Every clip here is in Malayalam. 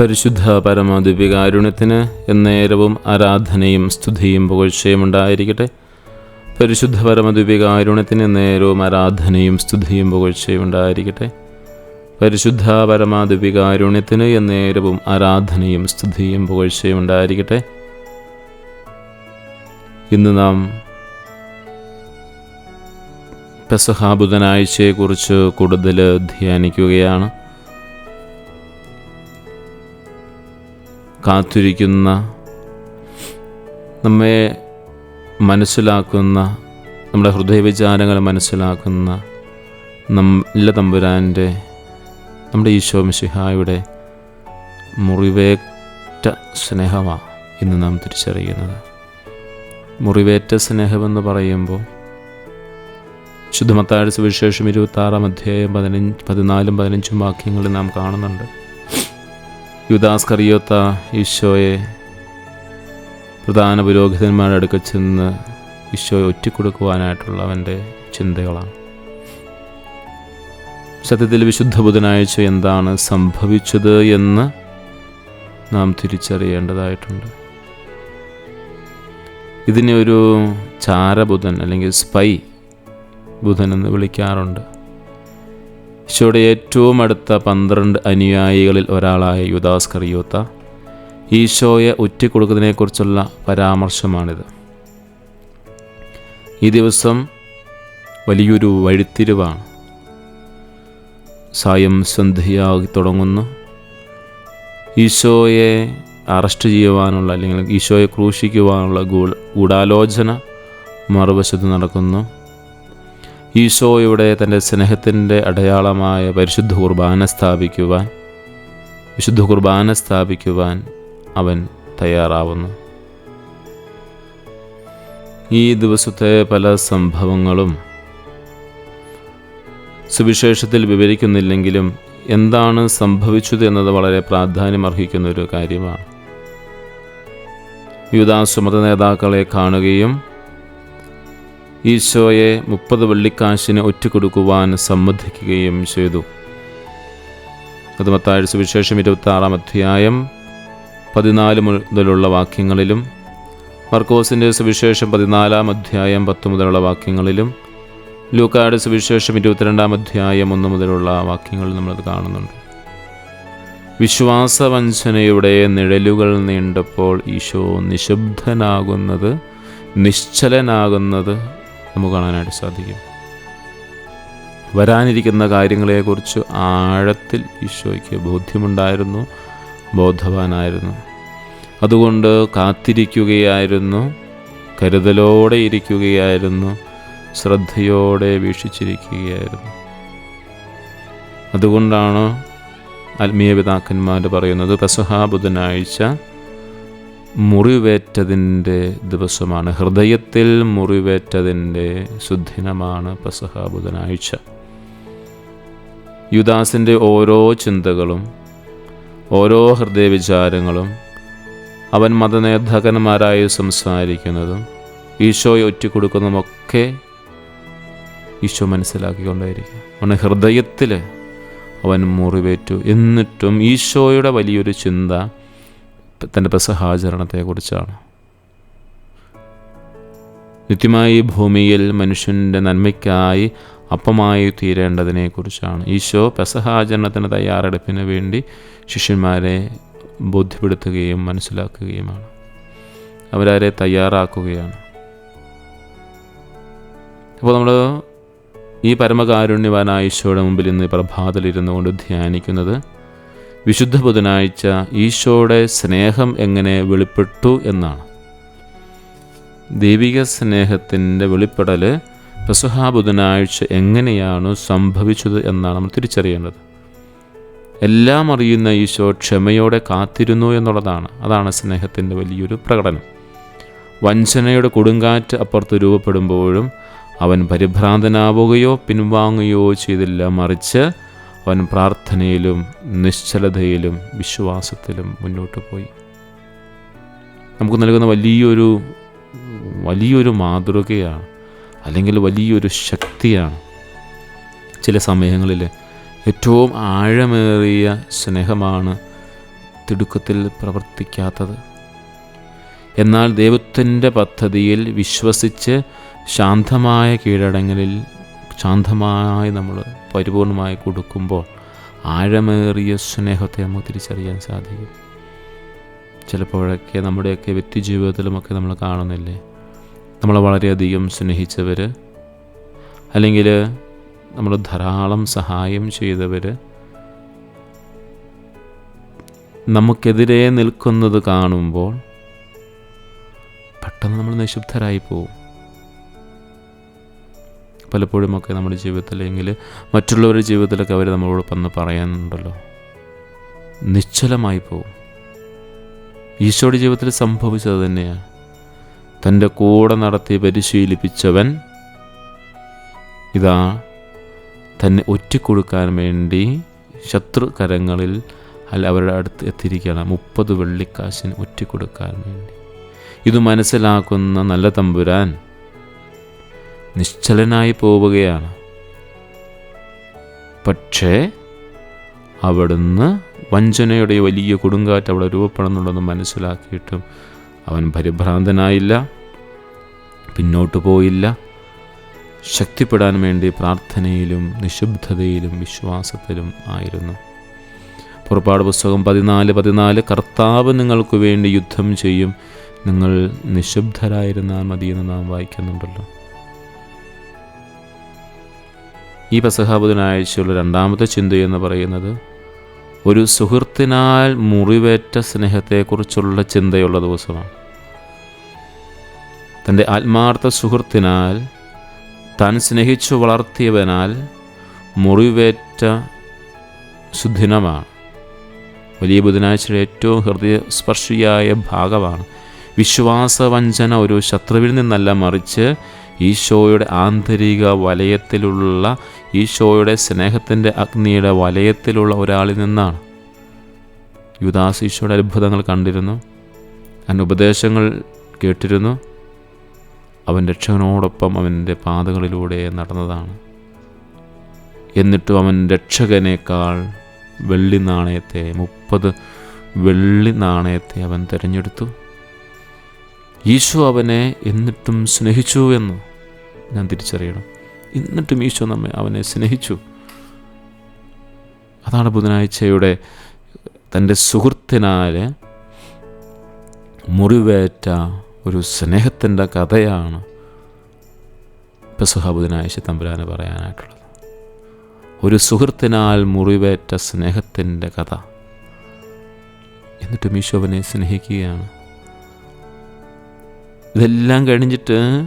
പരിശുദ്ധ പരമദിവ്യകാരുണ്യത്തിന് എന്നേരവും ആരാധനയും സ്തുതിയും പുകഴ്ചയും ഉണ്ടായിരിക്കട്ടെ. പരിശുദ്ധ പരമദിവ്യകാരുണ്യത്തിന് എന്നേരവും ആരാധനയും സ്തുതിയും പുകഴ്ചയും ഉണ്ടായിരിക്കട്ടെ. പരിശുദ്ധ പരമാദിവ്യകാരുണ്യത്തിന് എന്നേരവും ആരാധനയും സ്തുതിയും പുകഴ്ചയും ഉണ്ടായിരിക്കട്ടെ. ഇന്ന് നാം പെസഹാബുധനാഴ്ചയെക്കുറിച്ച് കൂടുതൽ ധ്യാനിക്കുകയാണ്. കാത്തിരിക്കുന്ന നമ്മെ മനസ്സിലാക്കുന്ന നമ്മുടെ ഹൃദയവിചാരങ്ങൾ മനസ്സിലാക്കുന്ന നല്ല തമ്പുരാന്റെ നമ്മുടെ ഈശോ മിശിഹായുടെ മുറിവേറ്റ സ്നേഹമാണ് ഇന്ന് നാം തിരിച്ചറിയുന്നത്. മുറിവേറ്റ സ്നേഹമെന്ന് പറയുമ്പോൾ ശുദ്ധമത്താഴ വിശേഷം ഇരുപത്തി ആറാം അധ്യായം പതിനഞ്ച് പതിനാലും പതിനഞ്ചും വാക്യങ്ങളിൽ നാം കാണുന്നുണ്ട്. യുദാസ് കറിയോത്ത ഈശോയെ പ്രധാന പുരോഹിതന്മാരുടെ അടുക്കൽ ചെന്ന് ഈശോയെ ഒറ്റിക്കൊടുക്കുവാനായിട്ടുള്ള അവന്റെ ചിന്തകളാണ്. സത്യത്തിൽ വിശുദ്ധ ബുധനാഴ്ച എന്താണ് സംഭവിച്ചത് എന്ന് നാം തിരിച്ചറിയേണ്ടതായിട്ടുണ്ട്. ഇതിനെ ഒരു ചാരബുധൻ അല്ലെങ്കിൽ സ്പൈ ബുധൻ എന്ന് വിളിക്കാറുണ്ട്. ഈശോയുടെ ഏറ്റവും അടുത്ത പന്ത്രണ്ട് അനുയായികളിൽ ഒരാളായ യുദാസ് കറിയോത്ത ഈശോയെ ഒറ്റിക്കൊടുക്കുന്നതിനെക്കുറിച്ചുള്ള പരാമർശമാണിത്. ഈ ദിവസം വലിയൊരു വഴിത്തിരിവാണ്. സായം സന്ധ്യയാകി തുടങ്ങുന്നു. ഈശോയെ അറസ്റ്റ് ചെയ്യുവാനുള്ള അല്ലെങ്കിൽ ഈശോയെ ക്രൂശിക്കുവാനുള്ള ഗൂഢാലോചന മറുവശത്ത് നടക്കുന്നു. ഈശോയുടെ തന്റെ സ്നേഹത്തിന്റെ അടയാളമായ പരിശുദ്ധ കുർബാന സ്ഥാപിക്കുവാൻ വിശുദ്ധ കുർബാന സ്ഥാപിക്കുവാൻ അവൻ തയ്യാറാവുന്നു. ഈ ദിവസത്തെ പല സംഭവങ്ങളും സുവിശേഷത്തിൽ വിവരിക്കുന്നില്ലെങ്കിലും എന്താണ് സംഭവിച്ചത് എന്നത് വളരെ പ്രാധാന്യമർഹിക്കുന്ന ഒരു കാര്യമാണ്. യുദാസ് മത നേതാക്കളെ കാണുകയും ഈശോയെ മുപ്പത് വെള്ളിക്കാശിന് ഒറ്റുകൊടുക്കുവാൻ സമ്മതിക്കുകയും ചെയ്തു. അത് മത്താഴ്ച സുവിശേഷം ഇരുപത്തി ആറാം അധ്യായം പതിനാല് മുതലുള്ള വാക്യങ്ങളിലും മർക്കോസിന്റെ സുവിശേഷം പതിനാലാം അധ്യായം പത്ത് മുതലുള്ള വാക്യങ്ങളിലും ലൂക്കായുടെ സുവിശേഷം ഇരുപത്തിരണ്ടാം അധ്യായം ഒന്ന് മുതലുള്ള വാക്യങ്ങളിൽ നമ്മളത് കാണുന്നുണ്ട്. വിശ്വാസവഞ്ചനയുടെ നിഴലുകൾ നീണ്ടപ്പോൾ ഈശോ നിശബ്ദനാകുന്നത് നിശ്ചലനാകുന്നത് നമുക്ക് കാണാനായിട്ട് സാധിക്കും. വരാനിരിക്കുന്ന കാര്യങ്ങളെക്കുറിച്ച് ആഴത്തിൽ ഈശോയ്ക്ക് ബോധ്യമുണ്ടായിരുന്നു ബോധവാനായിരുന്നു. അതുകൊണ്ട് കാത്തിരിക്കുകയായിരുന്നു കരുതലോടെ ഇരിക്കുകയായിരുന്നു ശ്രദ്ധയോടെ വീക്ഷിച്ചിരിക്കുകയായിരുന്നു. അതുകൊണ്ടാണ് ആത്മീയ പിതാക്കന്മാർ പറയുന്നത് പെസഹാ ബുധനാഴ്ച മുറിവേറ്റതിന്റെ ദിവസമാണ്. ഹൃദയത്തിൽ മുറിവേറ്റതിന്റെ സുദിനമാണ് പെസഹ ബുധനാഴ്ച. യുദാസിന്റെ ഓരോ ചിന്തകളും ഓരോ ഹൃദയ വിചാരങ്ങളും അവൻ മതനേതാക്കന്മാരായി സംസാരിക്കുന്നതും ഈശോയെ ഒറ്റക്കൊടുക്കുന്നതുമൊക്കെ ഈശോ മനസ്സിലാക്കിക്കൊണ്ടായിരിക്കും. അവന് ഹൃദയത്തിൽ അവൻ മുറിവേറ്റു. എന്നിട്ടും ഈശോയുടെ വലിയൊരു ചിന്ത തന്റെ പെസഹാചരണത്തെക്കുറിച്ചാണ് നിത്യമായി ഭൂമിയിൽ മനുഷ്യന്റെ നന്മയ്ക്കായി അപ്പമായി തീരേണ്ടതിനെക്കുറിച്ചാണ്. ഈശോ പെസഹാചരണത്തിന് തയ്യാറെടുപ്പിന് വേണ്ടി ശിഷ്യന്മാരെ ബോധ്യപ്പെടുത്തുകയും മനസ്സിലാക്കുകയുമാണ്. അവരാരെ തയ്യാറാക്കുകയാണ്. അപ്പോൾ നമ്മൾ ഈ പരമകാരുണ്യവാനായ ഈശോയുടെ മുമ്പിൽ ഇന്ന് പ്രഭാതത്തിലിരുന്നു കൊണ്ട് ധ്യാനിക്കുന്നത് വിശുദ്ധ ബുധനാഴ്ച ഈശോയുടെ സ്നേഹം എങ്ങനെ വെളിപ്പെട്ടു എന്നാണ്. ദൈവിക സ്നേഹത്തിന്റെ വെളിപ്പെടൽ പ്രസുഹാ ബുധനാഴ്ച എങ്ങനെയാണ് സംഭവിച്ചത് എന്നാണ് നമ്മൾ തിരിച്ചറിയേണ്ടത്. എല്ലാം അറിയുന്ന ഈശോ ക്ഷമയോടെ കാത്തിരുന്നു എന്നുള്ളതാണ്. അതാണ് സ്നേഹത്തിന്റെ വലിയൊരു പ്രകടനം. വഞ്ചനയുടെ കൊടുങ്കാറ്റ് അപ്പുറത്ത് രൂപപ്പെടുമ്പോഴും അവൻ പരിഭ്രാന്തനാവുകയോ പിൻവാങ്ങുകയോ ചെയ്തില്ല. മറിച്ച് അവൻ പ്രാർത്ഥനയിലും നിശ്ചലതയിലും വിശ്വാസത്തിലും മുന്നോട്ട് പോയി. നമുക്ക് നൽകുന്ന വലിയൊരു വലിയൊരു മാതൃകയാണ് അല്ലെങ്കിൽ വലിയൊരു ശക്തിയാണ് ചില സമയങ്ങളിൽ ഏറ്റവും ആഴമേറിയ സ്നേഹമാണ് തിടുക്കത്തിൽ പ്രവർത്തിക്കാത്തത്. എന്നാൽ ദൈവത്തിന്റെ പദ്ധതിയിൽ വിശ്വസിച്ച് ശാന്തമായ കീഴടങ്ങലിൽ ശാന്തമായി നമ്മൾ പരിപൂർണമായി കൊടുക്കുമ്പോൾ ആഴമേറിയ സ്നേഹത്തെ നമുക്ക് തിരിച്ചറിയാൻ സാധിക്കും. ചിലപ്പോഴൊക്കെ നമ്മുടെയൊക്കെ വ്യക്തി ജീവിതത്തിലുമൊക്കെ നമ്മൾ കാണുന്നില്ലേ? നമ്മളെ വളരെയധികം സ്നേഹിച്ചവർ അല്ലെങ്കിൽ നമ്മൾ ധാരാളം സഹായം ചെയ്തവർ നമുക്കെതിരെ നിൽക്കുന്നത് കാണുമ്പോൾ പെട്ടെന്ന് നമ്മൾ നിശബ്ദരായി പോവും. പലപ്പോഴുമൊക്കെ നമ്മുടെ ജീവിതത്തിലെങ്കിൽ മറ്റുള്ളവരുടെ ജീവിതത്തിലൊക്കെ അവർ നമ്മളോട് വന്ന് പറയാനുണ്ടല്ലോ. നിശ്ചലമായി പോവും. ഈശോയുടെ ജീവിതത്തിൽ സംഭവിച്ചത് തന്നെയാണ് തന്റെ കൂടെ നടത്തി പരിശീലിപ്പിച്ചവൻ ഇതാ തന്നെ ഒറ്റിക്കൊടുക്കാൻ വേണ്ടി ശത്രുകരങ്ങളിൽ അല്ല അവരുടെ അടുത്ത് എത്തിയിരിക്കുകയാണ്. മുപ്പത് വെള്ളിക്കാശിന് ഒറ്റിക്കൊടുക്കാൻ വേണ്ടി. ഇത് മനസ്സിലാക്കുന്ന നല്ല തമ്പുരാൻ നിശ്ചലനായി പോവുകയാണ്. പക്ഷേ അവിടുന്ന് വഞ്ചനയുടെ വലിയ കൊടുങ്കാറ്റ് അവിടെ രൂപപ്പെടുന്നുണ്ടെന്ന് മനസ്സിലാക്കിയിട്ടും അവൻ പരിഭ്രാന്തനായില്ല പിന്നോട്ട് പോയില്ല. ശക്തിപ്പെടാൻ വേണ്ടി പ്രാർത്ഥനയിലും നിശബ്ദതയിലും വിശ്വാസത്തിലും ആയിരുന്നു. പുറപ്പാട് പുസ്തകം പതിനാല് പതിനാല് കർത്താവ് നിങ്ങൾക്ക് വേണ്ടി യുദ്ധം ചെയ്യും. നിങ്ങൾ നിശബ്ദരായിരുന്നാൽ മതിയെന്ന് നാം വായിക്കുന്നുണ്ടല്ലോ. ഈ പെസഹാബുധനാഴ്ചയുള്ള രണ്ടാമത്തെ ചിന്തയെന്ന് പറയുന്നത് ഒരു സുഹൃത്തിനാൽ മുറിവേറ്റ സ്നേഹത്തെക്കുറിച്ചുള്ള ചിന്തയുള്ള ദിവസമാണ്. തന്റെ ആത്മാർത്ഥ സുഹൃത്തിനാൽ താൻ സ്നേഹിച്ചു വളർത്തിയവനാൽ മുറിവേറ്റ സുദിനമാണ്. വലിയ ബുധനാഴ്ചയുടെ ഏറ്റവും ഹൃദയസ്പർശിയായ ഭാഗമാണ്. വിശ്വാസവഞ്ചന ഒരു ശത്രുവിൽ നിന്നല്ല മറിച്ച് ഈശോയുടെ ആന്തരിക വലയത്തിലുള്ള ഈശോയുടെ സ്നേഹത്തിന്റെ അഗ്നിയുടെ വലയത്തിലുള്ള ഒരാളിൽ നിന്നാണ്. യുദാസ് ഈശോയുടെ അത്ഭുതങ്ങൾ കണ്ടിരുന്നു. അവൻ ഉപദേശങ്ങൾ കേട്ടിരുന്നു. അവൻ രക്ഷകനോടൊപ്പം അവന്റെ പാതകളിലൂടെ നടന്നതാണ്. എന്നിട്ടും അവൻ രക്ഷകനേക്കാൾ വെള്ളി നാണയത്തെ മുപ്പത് വെള്ളി നാണയത്തെ അവൻ തിരഞ്ഞെടുത്തു. ഈശോ അവനെ എന്നിട്ടും സ്നേഹിച്ചു എന്ന് ഞാൻ തിരിച്ചറിയണം. എന്നിട്ടും ഈശോ നമ്മെ അവനെ സ്നേഹിച്ചു. അതാണ് ബുധനാഴ്ചയുടെ തന്റെ സുഹൃത്തിനാൽ മുറിവേറ്റ ഒരു സ്നേഹത്തിന്റെ കഥയാണ് പെസുഹ ബുധനാഴ്ച തമ്പുരാന് പറയാനായിട്ടുള്ളത്. ഒരു സുഹൃത്തിനാൽ മുറിവേറ്റ സ്നേഹത്തിന്റെ കഥ. എന്നിട്ടും ഈശോ അവനെ സ്നേഹിക്കുകയാണ്. ഇതെല്ലാം കഴിഞ്ഞിട്ട്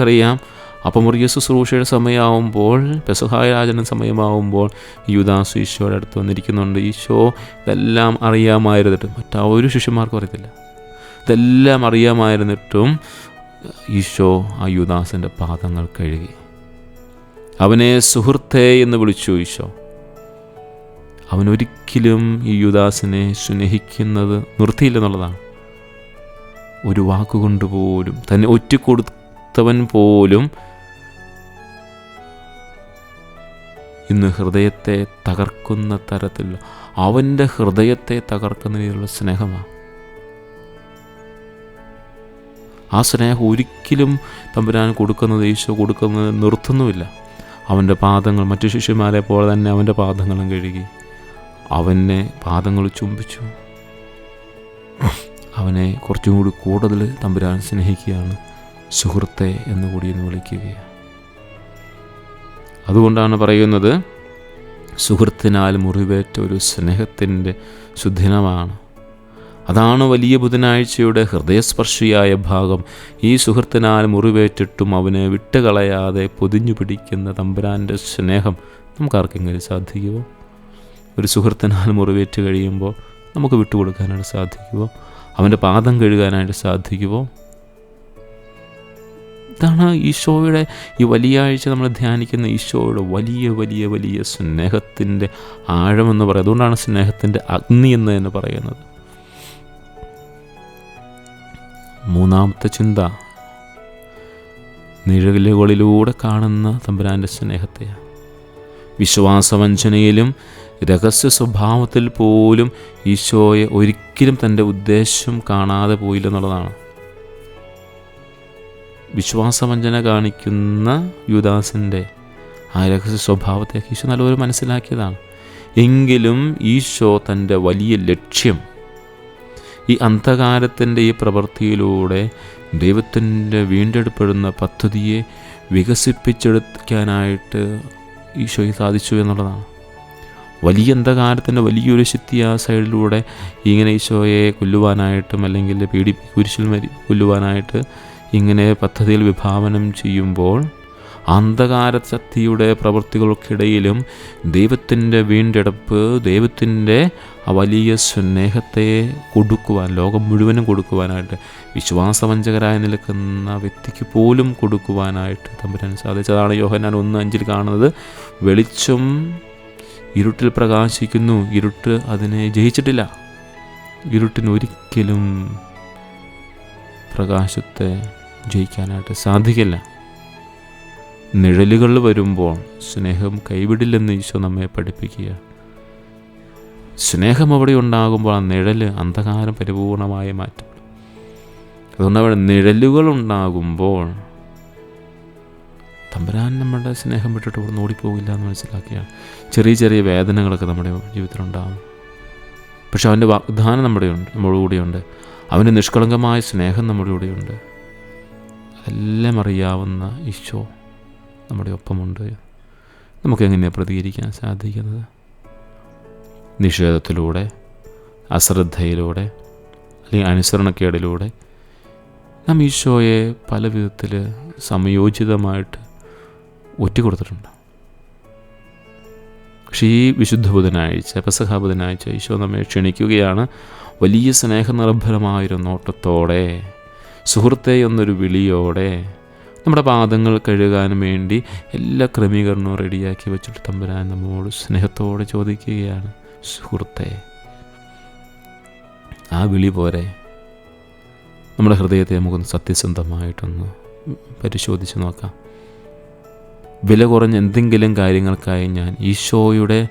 അറിയാം അപ്പം മുറിയ ശുശ്രൂഷയുടെ സമയമാവുമ്പോൾ പെസഹായ രാജന സമയമാവുമ്പോൾ യുദാസ് ഈശോയുടെ അടുത്ത് വന്നിരിക്കുന്നുണ്ട്. ഈശോ ഇതെല്ലാം അറിയാമായിരുന്നിട്ടും മറ്റൊരു ശിഷ്യന്മാർക്കും അറിയത്തില്ല. ഇതെല്ലാം അറിയാമായിരുന്നിട്ടും ഈശോ ആ യുദാസിന്റെ പാദങ്ങൾ കഴുകി. അവനെ സുഹൃത്തേ എന്ന് വിളിച്ചു ഈശോ. അവനൊരിക്കലും ഈ യുദാസിനെ സ്നേഹിക്കുന്നത് നിർത്തിയില്ലെന്നുള്ളതാണ്. ഒരു വാക്കുകൊണ്ട് പോലും തന്നെ കൊടുത്തവൻ പോലും ഇന്ന് ഹൃദയത്തെ തകർക്കുന്ന തരത്തിൽ അവന്റെ ഹൃദയത്തെ തകർക്കുന്ന രീതിയിലുള്ള സ്നേഹമാണ് ആ സ്നേഹം ഒരിക്കലും തമ്പുരാൻ കൊടുക്കുന്നത് ഈശോ കൊടുക്കുന്നത് നിർത്തുന്നുമില്ല. അവന്റെ പാദങ്ങൾ മറ്റു ശിഷ്യന്മാരെ പോലെ തന്നെ അവന്റെ പാദങ്ങളും കഴുകി അവനെ പാദങ്ങൾ ചുംബിച്ചു. അവനെ കുറച്ചും കൂടി കൂടുതൽ തമ്പുരാൻ സ്നേഹിക്കുകയാണ്. സുഹൃത്തെ എന്ന് കൂടി എന്ന് വിളിക്കുകയാണ്. അതുകൊണ്ടാണ് പറയുന്നത് സുഹൃത്തിനാൽ മുറിവേറ്റ ഒരു സ്നേഹത്തിന്റെ സുദിനമാണ്. അതാണ് വലിയ ബുധനാഴ്ചയുടെ ഹൃദയസ്പർശിയായ ഭാഗം. ഈ സുഹൃത്തിനാൽ മുറിവേറ്റിട്ടും അവനെ വിട്ടുകളയാതെ പൊതിഞ്ഞു പിടിക്കുന്ന തമ്പുരാന്റെ സ്നേഹം നമുക്കാർക്കെങ്കിലും സാധിക്കുമോ? ഒരു സുഹൃത്തിനാൽ മുറിവേറ്റ് കഴിയുമ്പോൾ നമുക്ക് വിട്ടുകൊടുക്കാനായിട്ട് സാധിക്കുമോ? അവന്റെ പാദം കഴുകാനായിട്ട് സാധിക്കുമോ ഇതാണ് ഈശോയുടെ ഈ വലിയ ആഴ്ച നമ്മൾ ധ്യാനിക്കുന്ന ഈശോയുടെ വലിയ വലിയ വലിയ സ്നേഹത്തിന്റെ ആഴമെന്ന് പറയുന്നത്. അതുകൊണ്ടാണ് സ്നേഹത്തിന്റെ അഗ്നി എന്ന് തന്നെ പറയുന്നത്. മൂന്നാമത്തെ ചിന്ത നിഴലുകളിലൂടെ കാണുന്ന തമ്പുരാന്റെ സ്നേഹത്തെയാണ്. വിശ്വാസവഞ്ചനയിലും രഹസ്യ സ്വഭാവത്തിൽ പോലും ഈശോയെ ഒരിക്കലും തന്റെ ഉദ്ദേശം കാണാതെ പോയില്ലെന്നുള്ളതാണ് വിശ്വാസവഞ്ചന കാണിക്കുന്ന യുദാസിന്റെ ആ രഹസ്യ സ്വഭാവത്തെ ഈശോ നല്ലപോലെ മനസ്സിലാക്കിയതാണ്. എങ്കിലും ഈശോ തന്റെ വലിയ ലക്ഷ്യം ഈ അന്ധകാരത്തിന്റെ ഈ പ്രവൃത്തിയിലൂടെ ദൈവത്തിന്റെ വീണ്ടെടുപ്പെടുന്ന പദ്ധതിയെ വികസിപ്പിച്ചെടുക്കാനായിട്ട് ഈശോയ്ക്ക് സാധിച്ചു എന്നുള്ളതാണ്. വലിയ അന്ധകാരത്തിന്റെ വലിയൊരു ശക്തി ആ സൈഡിലൂടെ ഇങ്ങനെ ഈശോയെ കൊല്ലുവാനായിട്ടും അല്ലെങ്കിൽ പീഡി കുരിശിൽ മരി കൊല്ലുവാനായിട്ട് ഇങ്ങനെ പദ്ധതിയിൽ വിഭാവനം ചെയ്യുമ്പോൾ അന്ധകാര ശക്തിയുടെ പ്രവൃത്തികൾക്കിടയിലും ദൈവത്തിന്റെ വീണ്ടെടുപ്പ് ദൈവത്തിന്റെ ആ വലിയ സ്നേഹത്തെ കൊടുക്കുവാൻ ലോകം മുഴുവനും കൊടുക്കുവാനായിട്ട് വിശ്വാസവഞ്ചകരായി നിൽക്കുന്ന വ്യക്തിക്ക് പോലും കൊടുക്കുവാനായിട്ട് തമ്പുരാൻ സാധിച്ചതാണ്. യോഹനാൻ ഒന്ന് അഞ്ചിൽ കാണുന്നത് വെളിച്ചം ഇരുട്ടിൽ പ്രകാശിക്കുന്നു ഇരുട്ട് അതിനെ ജയിച്ചിട്ടില്ല. ഇരുട്ടിന് ഒരിക്കലും പ്രകാശത്തെ ജയിക്കാനായിട്ട് സാധിക്കില്ല. നിഴലുകൾ വരുമ്പോൾ സ്നേഹം കൈവിടില്ലെന്ന് ഈശോ നമ്മെ പഠിപ്പിക്കുക സ്നേഹം അവിടെ ഉണ്ടാകുമ്പോൾ ആ നിഴൽ അന്ധകാരം പരിപൂർണമായി മാറ്റും. അതുകൊണ്ട് അവിടെ നിഴലുകൾ ഉണ്ടാകുമ്പോൾ തമ്പുരാൻ നമ്മുടെ സ്നേഹം വിട്ടിട്ട് ഇവിടെ ഓടിപ്പോകില്ല എന്ന് മനസ്സിലാക്കിയാണ് ചെറിയ ചെറിയ വേദനകളൊക്കെ നമ്മുടെ ജീവിതത്തിലുണ്ടാകും പക്ഷെ അവന്റെ വാഗ്ദാനം നമ്മുടെ ഉണ്ട് നമ്മുടെ കൂടെയുണ്ട് അവന്റെ നിഷ്കളങ്കമായ സ്നേഹം നമ്മുടെ കൂടെയുണ്ട് അതെല്ലാം അറിയാവുന്ന ഈശോ നമ്മുടെ ഒപ്പമുണ്ട്. നമുക്കെങ്ങനെയാണ് പ്രതികരിക്കാൻ സാധിക്കുന്നത്? നിഷേധത്തിലൂടെ അശ്രദ്ധയിലൂടെ അല്ലെങ്കിൽ അനുസരണക്കേടിലൂടെ നാം ഈശോയെ പല വിധത്തിൽ സമയോചിതമായിട്ട് ഒറ്റുകൊടുത്തിട്ടുണ്ട് പക്ഷേ ഈ വിശുദ്ധ ബുധനാഴ്ച പെസഹ ബുധനാഴ്ച ഈശോ നമ്മെ ക്ഷണിക്കുകയാണ്. വലിയ സ്നേഹനിർഭരമായൊരു നോട്ടത്തോടെ സുഹൃത്തെ എന്നൊരു വിളിയോടെ നമ്മുടെ പാദങ്ങൾ കഴുകാൻ വേണ്ടി എല്ലാ ക്രമീകരണവും റെഡിയാക്കി വെച്ചിട്ട് തമ്പുരാൻ നമ്മോട് സ്നേഹത്തോടെ ചോദിക്കുകയാണ് സുഹൃത്തെ ആ വിളി പോരെ. നമ്മുടെ ഹൃദയത്തെ നമുക്കൊന്ന് സത്യസന്ധമായിട്ടൊന്ന് പരിശോധിച്ച് നോക്കാം. വില കുറഞ്ഞ എന്തെങ്കിലും കാര്യങ്ങൾക്കായി ഞാൻ ഈശോയുടെ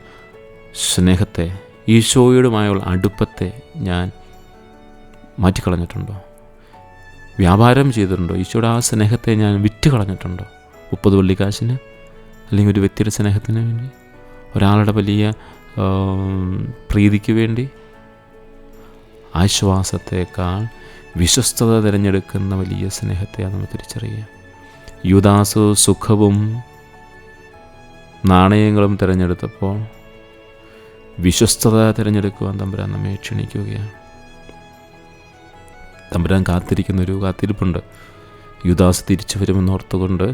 സ്നേഹത്തെ ഈശോയുടെമായുള്ള അടുപ്പത്തെ ഞാൻ മാറ്റിക്കളഞ്ഞിട്ടുണ്ടോ? വ്യാപാരം ചെയ്തിട്ടുണ്ടോ? ഈശോയുടെ ആ സ്നേഹത്തെ ഞാൻ വിറ്റ് കളഞ്ഞിട്ടുണ്ടോ മുപ്പത് വെള്ളിക്കാശിന് അല്ലെങ്കിൽ ഒരു വ്യക്തിയുടെ സ്നേഹത്തിന് വേണ്ടി? ഒരാളുടെ വലിയ പ്രീതിക്ക് വേണ്ടി? ആശ്വാസത്തേക്കാൾ വിശ്വസ്തത തിരഞ്ഞെടുക്കുന്ന വലിയ സ്നേഹത്തെയാണ് നമ്മൾ തിരിച്ചറിയുക. യുദാസ് സുഖവും നാണയങ്ങളും തിരഞ്ഞെടുത്തപ്പോൾ വിശ്വസ്തത തിരഞ്ഞെടുക്കുവാൻ തമ്പുരാൻ നമ്മെ ക്ഷണിക്കുകയാണ്. തമ്പുരാൻ കാത്തിരിക്കുന്ന ഒരു കാത്തിരിപ്പുണ്ട്. യുദാസ് തിരിച്ചു വരുമെന്നോർത്തുകൊണ്ട്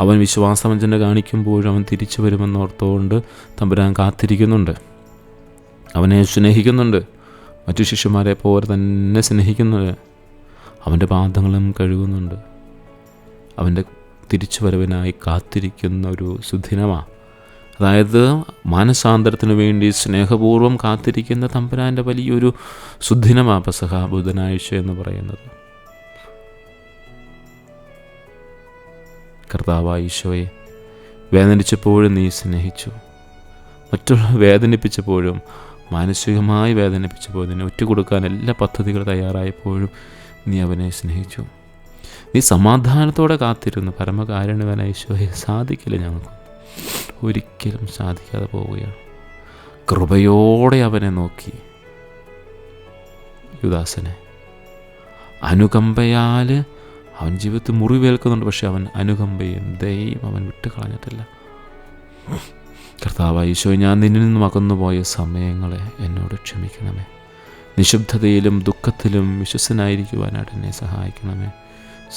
അവൻ വിശ്വാസവഞ്ചന കാണിക്കുമ്പോഴും അവൻ തിരിച്ചു വരുമെന്നോർത്തുകൊണ്ട് തമ്പുരാൻ കാത്തിരിക്കുന്നുണ്ട്. അവനെ സ്നേഹിക്കുന്നുണ്ട്. മറ്റു ശിഷ്യന്മാരെ പോലെ തന്നെ സ്നേഹിക്കുന്നുണ്ട്. അവന്റെ പാദങ്ങളും കഴുകുന്നുണ്ട്. അവന്റെ തിരിച്ചുവരവിനായി കാത്തിരിക്കുന്ന ഒരു സുദിനമാണ് അതായത് മാനസാന്തരത്തിന് വേണ്ടി സ്നേഹപൂർവം കാത്തിരിക്കുന്ന തമ്പുരാന്റെ വലിയൊരു സുദിനമാ പെസഹ ബുധനാഴ്ച എന്ന് പറയുന്നത്. കർത്താവായ ഈശോയെ വേദനിച്ചപ്പോഴും നീ സ്നേഹിച്ചു. മറ്റുള്ള വേദനിപ്പിച്ചപ്പോഴും മാനസികമായി വേദനിപ്പിച്ചപ്പോൾ നിന്നെ ഒറ്റുകൊടുക്കാൻ എല്ലാ പദ്ധതികൾ തയ്യാറായപ്പോഴും നീ അവനെ സ്നേഹിച്ചു. നീ സമാധാനത്തോടെ കാത്തിരുന്നു പരമകാരുണ്യവനായ ഈശോയെ സാധിക്കില്ല ഞങ്ങൾക്ക്. ഒരിക്കലും സാധിക്കാതെ പോവുകയാണ്. കൃപയോടെ അവനെ നോക്കി യുദാസനെ. അനുകമ്പയാൽ അവൻ ജീവിതത്തിൽ മുറിവേൽക്കുന്നുണ്ട് പക്ഷെ അവൻ അനുകമ്പയും ദയും അവൻ വിട്ടുകളഞ്ഞിട്ടില്ല. കർത്താവ് ഈശോ ഞാൻ നിന്നിൽ നിന്നും അകന്നുപോയ സമയങ്ങളെ എന്നോട് ക്ഷമിക്കണമേ. നിശബ്ദതയിലും ദുഃഖത്തിലും വിശ്വസനായിരിക്കുവാനായിട്ട് എന്നെ സഹായിക്കണമേ.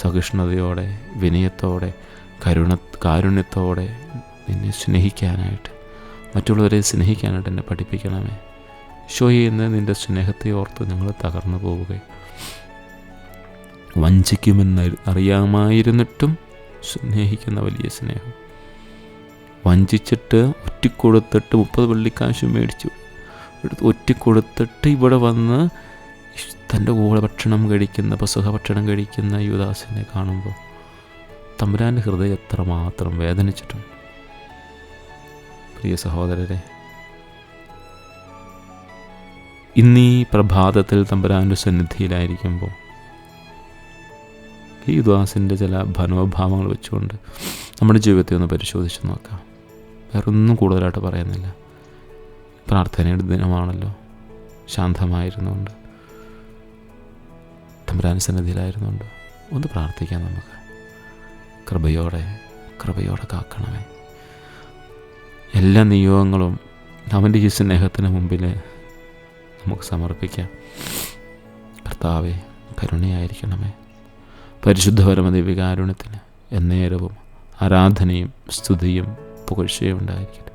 സഹിഷ്ണുതയോടെ വിനയത്തോടെ കരുണ കാരുണ്യത്തോടെ നിന്നെ സ്നേഹിക്കാനായിട്ട് മറ്റുള്ളവരെ സ്നേഹിക്കാനായിട്ട് എന്നെ പഠിപ്പിക്കണമേ. ഷോയെ എന്ന് നിന്റെ സ്നേഹത്തെ ഓർത്ത് ഞങ്ങൾ തകർന്നു പോവുകയും വഞ്ചിക്കുമെന്ന് അറിയാമായിരുന്നിട്ടും സ്നേഹിക്കുന്ന വലിയ സ്നേഹം. വഞ്ചിച്ചിട്ട് ഒറ്റിക്കൊടുത്തിട്ട് മുപ്പത് വെള്ളിക്കാശ് മേടിച്ചു. എടുത്ത് ഒറ്റിക്കൊടുത്തിട്ട് ഇവിടെ വന്ന് തന്റെ കൂടെ ഭക്ഷണം കഴിക്കുന്ന പസുഖ ഭക്ഷണം കഴിക്കുന്ന യുവദാസിനെ കാണുമ്പോൾ തമ്പുരാന്റെ ഹൃദയം എത്രമാത്രം വേദനിച്ചിട്ടുണ്ട്. പ്രിയ സഹോദരരെ. ഇന്നീ പ്രഭാതത്തിൽ തമ്പുരാന്റെ സന്നിധിയിലായിരിക്കുമ്പോൾ ഈ ദാസിന്റെ ചില മനോഭാവങ്ങൾ വെച്ചുകൊണ്ട് നമ്മുടെ ജീവിതത്തെ ഒന്ന് പരിശോധിച്ച് നോക്കാം. വേറൊന്നും കൂടുതലായിട്ട് പറയുന്നില്ല. പ്രാർത്ഥനയുടെ ദിനമാണല്ലോ. ശാന്തമായിരുന്നുകൊണ്ട് തമ്പുരാൻ സന്നിധിയിലായിരുന്നുകൊണ്ട് ഒന്ന് പ്രാർത്ഥിക്കാം നമുക്ക്. കൃപയോടെ കൃപയോടെ കാക്കണമേ. എല്ലാ നിയോഗങ്ങളും അവന്റെ ഈ സ്നേഹത്തിന് മുമ്പിൽ നമുക്ക് സമർപ്പിക്കാം. കർത്താവെ കരുണയായിരിക്കണമേ. പരിശുദ്ധ പരമദിവികാരുണ്യത്തിന് എന്നേരവും ആരാധനയും സ്തുതിയും പുകഴ്ചയും ഉണ്ടായിരിക്കട്ടെ.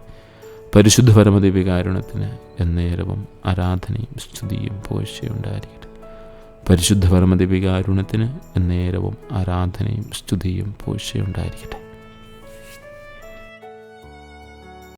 പരിശുദ്ധ പരമദിവികാരുണ്യത്തിന് എന്നേരവും ആരാധനയും സ്തുതിയും പുകഴ്ചയും ഉണ്ടായിരിക്കട്ടെ. പരിശുദ്ധ പരമദിവികാരുണ്യത്തിന് എന്നേരവും ആരാധനയും സ്തുതിയും പുകഴ്ചയും ഉണ്ടായിരിക്കട്ടെ.